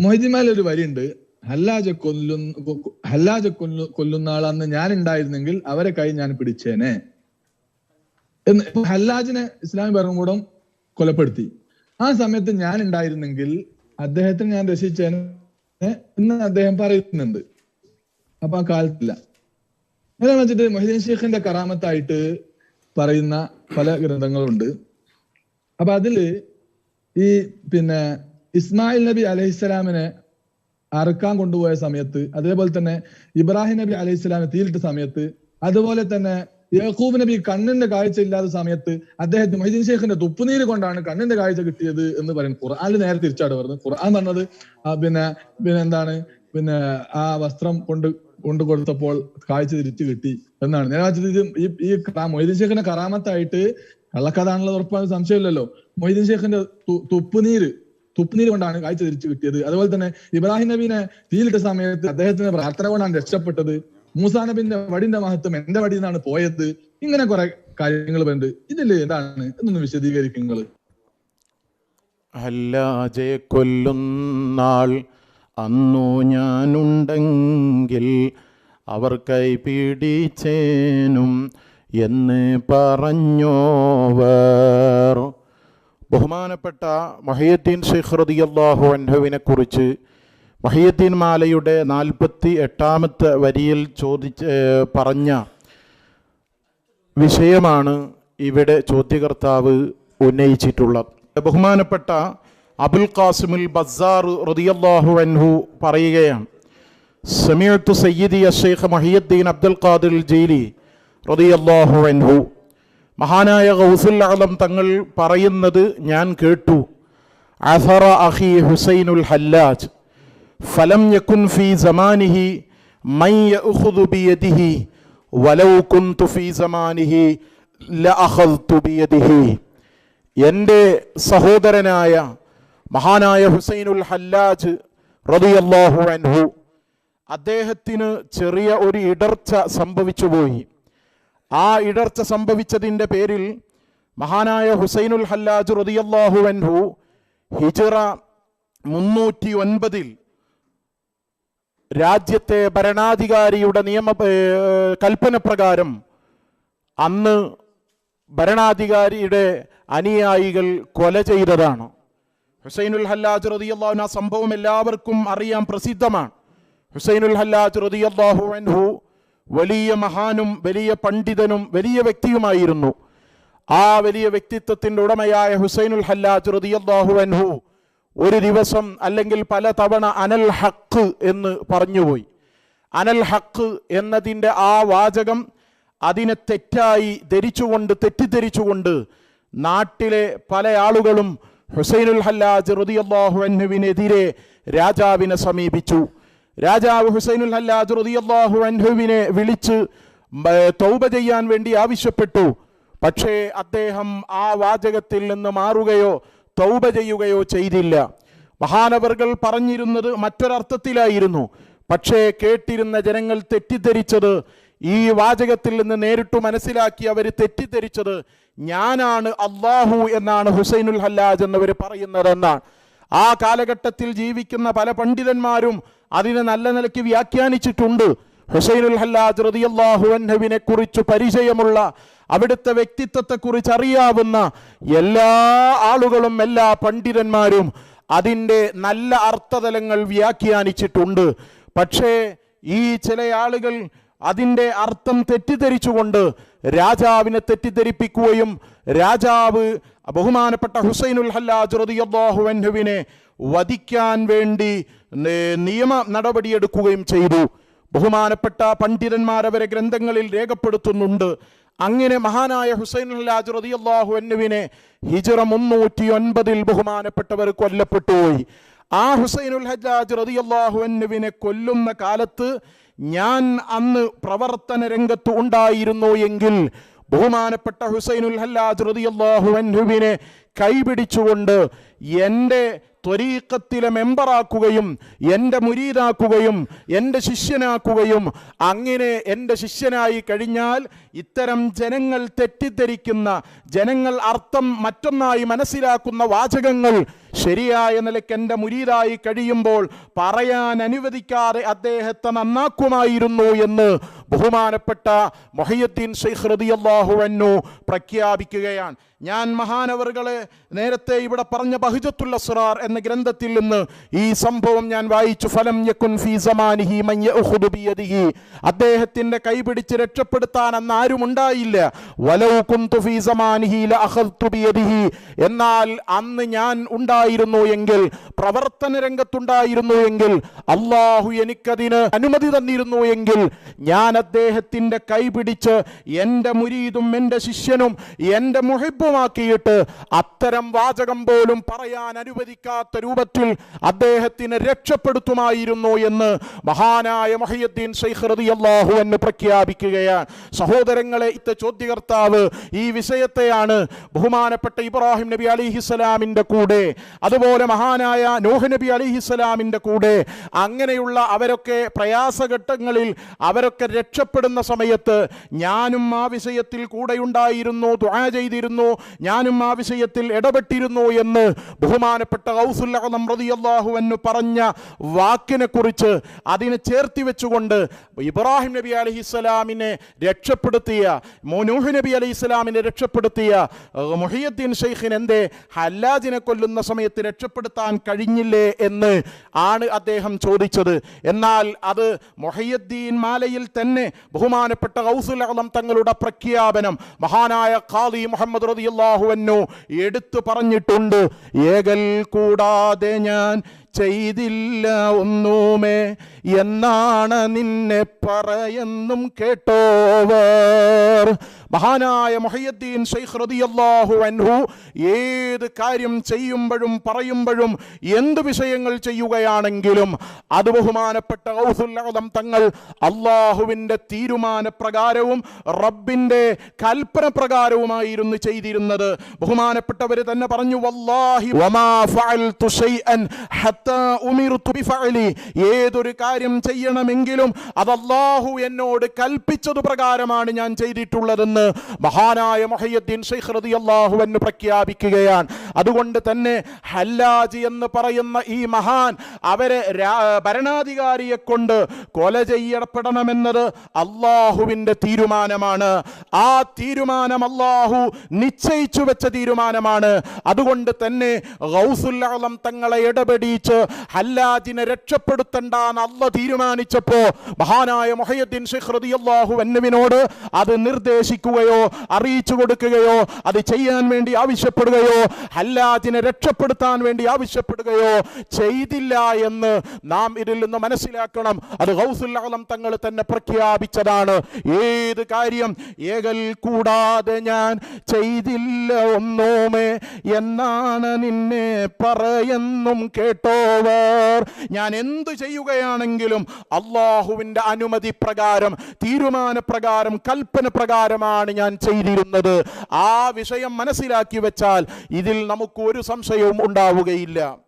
മൊഹിദിമാൽ ഒരു വരിയുണ്ട്. ഹല്ലാജ കൊല്ലുന്ന ഹല്ലാജ കൊല്ലു കൊല്ലുന്ന ആൾ അന്ന് ഞാൻ ഉണ്ടായിരുന്നെങ്കിൽ അവരെ കൈ ഞാൻ പിടിച്ചേനെ. എന്ന് ഹല്ലാജിനെ ഇസ്ലാമി ഭരണകൂടം കൊലപ്പെടുത്തി. ആ സമയത്ത് ഞാൻ ഉണ്ടായിരുന്നെങ്കിൽ അദ്ദേഹത്തിന് ഞാൻ രക്ഷിച്ചേനെ എന്ന് അദ്ദേഹം പറയുന്നുണ്ട്. അപ്പൊ ആ കാലത്തില്ല. എന്താണെന്ന് വെച്ചിട്ട് മൊഹിദ്ദീൻ ഷെയ്ഖിന്റെ കറാമത്തായിട്ട് പറയുന്ന പല ഗ്രന്ഥങ്ങളുണ്ട്. അപ്പൊ അതിൽ ഈ പിന്നെ ഇസ്മായിൽ നബി അലൈഹിസ്സലാമിനെ അറുക്കാൻ കൊണ്ടുപോയ സമയത്ത് അതേപോലെ തന്നെ ഇബ്രാഹിം നബി അലൈഹി സ്വലാമിനെ തീയിലിട്ട സമയത്ത് അതുപോലെ തന്നെ യഹൂബ് നബി കണ്ണിന്റെ കാഴ്ച ഇല്ലാത്ത സമയത്ത് അദ്ദേഹത്തിന് മൊയ്തീൻ ഷേഖിന്റെ തുപ്പുനീര് കൊണ്ടാണ് കണ്ണിന്റെ കാഴ്ച കിട്ടിയത് എന്ന് പറയുന്നത് ഖുർആാനിൽ നേരെ തിരിച്ചാണ് പറഞ്ഞത്. ഖുർആൻ പറഞ്ഞത് പിന്നെ പിന്നെ എന്താണ് പിന്നെ ആ വസ്ത്രം കൊണ്ട് കൊണ്ടു കൊടുത്തപ്പോൾ കാഴ്ച തിരിച്ചു കിട്ടി എന്നാണ്. നേരെ ഈ ഈ മൊയ്തീൻ ഷേഖിന്റെ കറാമത്തായിട്ട് കള്ളക്കഥാണുള്ളത് ഉറപ്പാണ് സംശയമില്ലല്ലോ. മൊയ്തീൻ ഷേഖിന്റെ തുപ്പുനീര് തുപ്പുനീര് കൊണ്ടാണ് കാഴ്ച തിരിച്ചു കിട്ടിയത്. അതുപോലെ തന്നെ ഇബ്രാഹിം നബീനെ തീയിലിട്ട സമയത്ത് അദ്ദേഹത്തിന്റെ പ്രാർത്ഥന കൊണ്ടാണ് രക്ഷപ്പെട്ടത്. മൂസാ നബിന്റെ വടിന്റെ മഹത്വം എന്റെ വടിയിൽ നിന്നാണ് പോയത്. ഇങ്ങനെ കുറെ കാര്യങ്ങൾ പറയുന്നുണ്ട് ഇതിൽ എന്താണ് എന്നൊന്ന് വിശദീകരിക്കും അല്ല ഹല്ലാജെ കൊല്ലുന്നാൾ അന്നു ഞാനുണ്ടെങ്കിൽ അവർ കൈ പിടിച്ചേനും എന്ന് പറഞ്ഞോവർ. ബഹുമാനപ്പെട്ട മഹിയുദ്ദീൻ ഷെയ്ഖ് റളിയല്ലാഹു അൻഹുവിനെ കുറിച്ച് മഹിയുദ്ദീൻ മാലയുടെ നാൽപ്പത്തി എട്ടാമത്തെ വരിയിൽ ചോദിച്ച് പറഞ്ഞ വിഷയമാണ് ഇവിടെ ചോദ്യകർത്താവ് ഉന്നയിച്ചിട്ടുള്ളത്. ബഹുമാനപ്പെട്ട അബുൽ ഖാസിമുൽ ബസാർ റളിയല്ലാഹു അൻഹു പറയുകയാണ് സമീഅത്തു സയ്യിദി അഷേഖ് മഹിയുദ്ദീൻ അബ്ദുൽ ഖാദിൽ ജയിലി റളിയല്ലാഹു അൻഹു മഹാനായ ഗൗസുൽ അലം തങ്ങൾ പറയുന്നത് ഞാൻ കേട്ടു. അസറ അഹി ഹുസൈനുൽ ഹല്ലാജ് ഫലം യക്കുൻ ഫി സമാനിഹി യഅഖുദു ബിയദിഹി വലൗ കുന്തു ഫി സമാനിഹി ലഅഖദ്തു എന്റെ സഹോദരനായ മഹാനായ ഹുസൈനുൽ ഹല്ലാജ് റളിയല്ലാഹു അൻഹു അദ്ദേഹത്തിന് ചെറിയ ഒരു ഇടർച്ച സംഭവിച്ചുപോയി. ആ ഇടർച്ച സംഭവിച്ചതിന്റെ പേരിൽ മഹാനായ ഹുസൈനുൽ ഹല്ലാജ് റളിയല്ലാഹു അൻഹു ഹിജറ മുന്നൂറ്റി ഒൻപതിൽ രാജ്യത്തെ ഭരണാധികാരിയുടെ നിയമ കൽപ്പന പ്രകാരം അന്ന് ഭരണാധികാരിയുടെ അനുയായികൾ കൊല ചെയ്തതാണ്. ഹുസൈനുൽ ഹല്ലാജ് റളിയല്ലാഹു ആ സംഭവം എല്ലാവർക്കും അറിയാൻ പ്രസിദ്ധമാണ്. ഹുസൈനുൽ ഹല്ലാജ് റളിയല്ലാഹു അൻഹു വലിയ മഹാനും വലിയ പണ്ഡിതനും വലിയ വ്യക്തിയുമായിരുന്നു. ആ വലിയ വ്യക്തിത്വത്തിന്റെ ഉടമയായ ഹുസൈനുൽ ഹല്ലാജ് റളിയല്ലാഹു അൻഹു ഒരു ദിവസം അല്ലെങ്കിൽ പല തവണ അനൽ ഹക്ക് എന്ന് പറഞ്ഞുപോയി. അനൽ ഹക്ക് എന്നതിന്റെ ആ വാചകം അതിനെ തെറ്റായി ധരിച്ചുകൊണ്ട് തെറ്റിദ്ധരിച്ചുകൊണ്ട് നാട്ടിലെ പല ആളുകളും ഹുസൈനുൽ ഹല്ലാജ് റളിയല്ലാഹു അൻഹുവിനെതിരെ രാജാവിനെ സമീപിച്ചു. രാജാവ് ഹുസൈനുൽ ഹല്ലാജ് റളിയല്ലാഹു അൻഹുവിനെ വിളിച്ച് തൗബ ചെയ്യാൻ വേണ്ടി ആവശ്യപ്പെട്ടു. പക്ഷേ അദ്ദേഹം ആ വാചകത്തിൽ നിന്ന് മാറുകയോ തൗബ ചെയ്യുകയോ ചെയ്തില്ല. മഹാനവർകൾ പറഞ്ഞിരുന്നത് മറ്റൊരർത്ഥത്തിലായിരുന്നു. പക്ഷേ കേട്ടിരുന്ന ജനങ്ങൾ തെറ്റിദ്ധരിച്ചത് ഈ വാചകത്തിൽ നിന്ന് നേരിട്ടു മനസ്സിലാക്കി അവർ തെറ്റിദ്ധരിച്ചത് ഞാനാണ് അള്ളാഹു എന്നാണ് ഹുസൈനുൽ ഹല്ലാജ് എന്നവർ പറയുന്നതെന്നാണ്. ആ കാലഘട്ടത്തിൽ ജീവിക്കുന്ന പല പണ്ഡിതന്മാരും അതിനെ നല്ല നിലയ്ക്ക് വ്യാഖ്യാനിച്ചിട്ടുണ്ട്. ഹുസൈനുൽ ഹല്ലാജ് റതിയല്ലാഹു അൻഹുവിനെ കുറിച്ച് പരിചയമുള്ള അവിടുത്തെ വ്യക്തിത്വത്തെക്കുറിച്ച് അറിയാവുന്ന എല്ലാ ആളുകളും എല്ലാ പണ്ഡിതന്മാരും അതിന്റെ നല്ല അർത്ഥതലങ്ങൾ വ്യാഖ്യാനിച്ചിട്ടുണ്ട്. പക്ഷേ ഈ ചില ആളുകൾ അതിന്റെ അർത്ഥം തെറ്റിദ്ധരിച്ചുകൊണ്ട് രാജാവിനെ തെറ്റിദ്ധരിപ്പിക്കുകയും രാജാവ് ബഹുമാനപ്പെട്ട ഹുസൈനുൽ ഹല്ലാജ് റളിയല്ലാഹു അൻഹുവിനെ വധിക്കാൻ വേണ്ടി നിയമ നടപടിയെടുക്കുകയും ചെയ്തു. ബഹുമാനപ്പെട്ട പണ്ഡിതന്മാരവരെ ഗ്രന്ഥങ്ങളിൽ രേഖപ്പെടുത്തുന്നുണ്ട്. അങ്ങനെ മഹാനായ ഹുസൈൻ അല്ലാജ് റളിയല്ലാഹു എന്നുവിനെ ഹിജറ മുന്നൂറ്റി ഒൻപതിൽ ബഹുമാനപ്പെട്ടവർ കൊല്ലപ്പെട്ടുപോയി ആ ഹുസൈനുൽ ഹജ്ജാജ് റളിയല്ലാഹു എന്നുവിനെ കൊല്ലുന്ന കാലത്ത് ഞാൻ അന്ന് പ്രവർത്തന രംഗത്ത് ഉണ്ടായിരുന്നു എങ്കിൽ ബഹുമാനപ്പെട്ട ഹുസൈനുൽ അൻഹുവിനെ കൈപിടിച്ചുകൊണ്ട് എന്റെ ത്വരീക്കത്തിലെ മെമ്പറാക്കുകയും എന്റെ മുരീതാക്കുകയും എന്റെ ശിഷ്യനാക്കുകയും അങ്ങനെ എന്റെ ശിഷ്യനായി കഴിഞ്ഞാൽ ഇത്തരം ജനങ്ങൾ തെറ്റിദ്ധരിക്കുന്ന ജനങ്ങൾ അർത്ഥം മറ്റൊന്നായി മനസ്സിലാക്കുന്ന വാചകങ്ങൾ ശരിയായ നിലയ്ക്ക് എന്റെ മുരീതായി കഴിയുമ്പോൾ പറയാൻ അനുവദിക്കാതെ അദ്ദേഹത്തെ നന്നാക്കുമായിരുന്നു എന്ന് ബഹുമാനപ്പെട്ട മൊഹയ്യുദ്ദീൻ ഷെയ്ഖ് റളിയല്ലാഹു അൻഹു പ്രഖ്യാപിക്കുകയാണ്. ഞാൻ മഹാനവറുകളെ നേരത്തെ ഇവിടെ പറഞ്ഞ ബഹുജത്തുൽ അസ്റാർ എന്ന ഗ്രന്ഥത്തിൽ നിന്ന് ഈ സംഭവം ഞാൻ വായിച്ചു. ഫലം യക്കുൻ ഫീ സമാനിഹി മൻ അദ്ദേഹത്തിന്റെ കൈപിടിച്ച് രക്ഷപ്പെടുത്താൻ അന്ന് ആരും ഉണ്ടായില്ല. വലൗ കുന്തു ഫീ സമാനിഹി ബിയദിഹി. എന്നാൽ അന്ന് ഞാൻ ഉണ്ടായിരുന്നു എങ്കിൽ പ്രവർത്തന രംഗത്തുണ്ടായിരുന്നു എങ്കിൽ അള്ളാഹു എനിക്കതിന് അനുമതി തന്നിരുന്നു എങ്കിൽ ഞാൻ അദ്ദേഹത്തിന്റെ കൈ പിടിച്ച് എന്റെ മുരീതും എന്റെ ശിഷ്യനും എന്റെ മുഹിബുമാക്കിയിട്ട് അത്തരം വാചകം പോലും പറയാൻ അനുവദിക്കാത്ത രൂപത്തിൽ അദ്ദേഹത്തിന് രക്ഷപ്പെടുത്തുമായിരുന്നു എന്ന് മഹാനായ മഹിയുദ്ദീൻ ഷെയ്ഖ് അള്ളാഹു എന്ന് പ്രഖ്യാപിക്കുകയാണ്. സഹോദരങ്ങളെ ഇത്ത ചോദ്യകർത്താവ് ഈ വിഷയത്തെയാണ് ബഹുമാനപ്പെട്ട ഇബ്രാഹിം നബി അലിഹിസ്സലാമിന്റെ കൂടെ അതുപോലെ മഹാനായ നോഹ് നബി അലിഹിസ്സലാമിന്റെ കൂടെ അങ്ങനെയുള്ള അവരൊക്കെ പ്രയാസഘട്ടങ്ങളിൽ അവരൊക്കെ രക്ഷപ്പെടുന്ന സമയത്ത് ഞാനും ആ വിഷയത്തിൽ കൂടെയുണ്ടായിരുന്നു ദുആ ചെയ്തിരുന്നു ഞാനും ആ വിഷയത്തിൽ ഇടപെട്ടിരുന്നു എന്ന് ബഹുമാനപ്പെട്ട ഗൗസുല്ലഹം എന്ന് പറഞ്ഞ വാക്കിനെ കുറിച്ച് അതിനെ ചേർത്തി വെച്ചുകൊണ്ട് ഇബ്രാഹിം നബി അലഹിസ്സലാമിനെ രക്ഷപ്പെടുത്തിയ മോനൂഹ് നബി അലൈഹി ഇസ്ലാമിനെ രക്ഷപ്പെടുത്തിയ മുഹിയുദ്ദീൻ ഷെയ്ഖിൻ എന്തേ ഹല്ലാജിനെ കൊല്ലുന്ന സമയത്ത് രക്ഷപ്പെടുത്താൻ കഴിഞ്ഞില്ലേ എന്ന് ആണ് അദ്ദേഹം ചോദിച്ചത്. എന്നാൽ അത് മൊഹയ്യദ്ദീൻ മാലയിൽ തന്നെ ബഹുമാനപ്പെട്ട ഗൗസുൽ അളം തങ്ങളുടെ പ്രഖ്യാപനം മഹാനായ ഖാദി മുഹമ്മദ് റളിയല്ലാഹു അൻഹു എടുത്തു പറഞ്ഞിട്ടുണ്ട്. ഏകൽ കൂടാതെ ഞാൻ ചെയ്തില്ല ഒന്നുമേ. എന്നാണ് നിന്നെ പറയെന്നും കേട്ടോവർ. മഹാനായ മൊഹയ്യദ്ദീൻ ഷെയ്ഖ് റദിയല്ലാഹു അൻഹു ഏത് കാര്യം ചെയ്യുമ്പോഴും പറയുമ്പോഴും എന്ത് വിഷയങ്ങൾ ചെയ്യുകയാണെങ്കിലും അത് ബഹുമാനപ്പെട്ട ഔസുൽ അഅ്ലം തങ്ങൾ അള്ളാഹുവിന്റെ തീരുമാനപ്രകാരവും റബ്ബിന്റെ കൽപ്പന പ്രകാരവുമായിരുന്നു ചെയ്തിരുന്നത്. ബഹുമാനപ്പെട്ടവർ തന്നെ പറഞ്ഞു വല്ലാഹി വമാ ഫഅൽതു ഷൈഅൻ ഹത്താ ഏതൊരു കാര്യം ചെയ്യണമെങ്കിലും അത് അള്ളാഹു എന്നോട് കൽപ്പിച്ചതു പ്രകാരമാണ് ഞാൻ ചെയ്തിട്ടുള്ളതെന്ന് മഹാനായ മൊഹയ്യദ്ദീൻ ഷെയ്ഖ് റളിയല്ലാഹു അൻഹു പ്രഖ്യാപിക്കുകയാണ്. അതുകൊണ്ട് തന്നെ ഹല്ലാജ് എന്ന് പറയുന്ന ഈ മഹാൻ അവരെ ഭരണാധികാരിയെ കൊണ്ട് കൊല ചെയ്യപ്പെടണമെന്നത് അള്ളാഹുവിന്റെ തീരുമാനമാണ്. ആ തീരുമാനം അള്ളാഹു നിശ്ചയിച്ചു വെച്ച തീരുമാനമാണ്. അതുകൊണ്ട് തന്നെ ഗൗസുല്ലം തങ്ങളെ ഇടപെടിച്ച് ഹല്ലാജിനെ രക്ഷപ്പെടുത്തണ്ടെന്ന് അല്ല തീരുമാനിച്ചപ്പോൾ മഹാനായ മൊഹയ്യദ്ദീൻ ഷെയ്ഖ് റളിയല്ലാഹു അൻഹുവിനോട് അത് നിർദ്ദേശിക്കുകയോ അറിയിച്ചു കൊടുക്കുകയോ അത് ചെയ്യാൻ വേണ്ടി ആവശ്യപ്പെടുകയോ ഹല്ലാജിനെ രക്ഷപ്പെടുത്താൻ വേണ്ടി ആവശ്യപ്പെടുകയോ ചെയ്തില്ല എന്ന് നാം ഇതിൽ നിന്ന് മനസ്സിലാക്കണം. അത് ഹൗസുല്ലാലം തങ്ങൾ തന്നെ പ്രഖ്യാപിച്ചതാണ്. ഏത് കാര്യം ഏകൽ കൂടാതെ ഞാൻ ചെയ്തില്ല ഒന്നോമേ എന്നാണ് നിന്നെ പറയെന്നും കേട്ടോവർ. ഞാൻ എന്തു ചെയ്യുകയാണെങ്കിലും അള്ളാഹുവിന്റെ അനുമതി പ്രകാരം തീരുമാനപ്രകാരം കൽപ്പന പ്രകാരമാണ് ഞാൻ ചെയ്തിരുന്നത്. ആ വിഷയം മനസ്സിലാക്കി വെച്ചാൽ ഇതിൽ നമുക്ക് ഒരു സംശയവും ഉണ്ടാവുകയില്ല.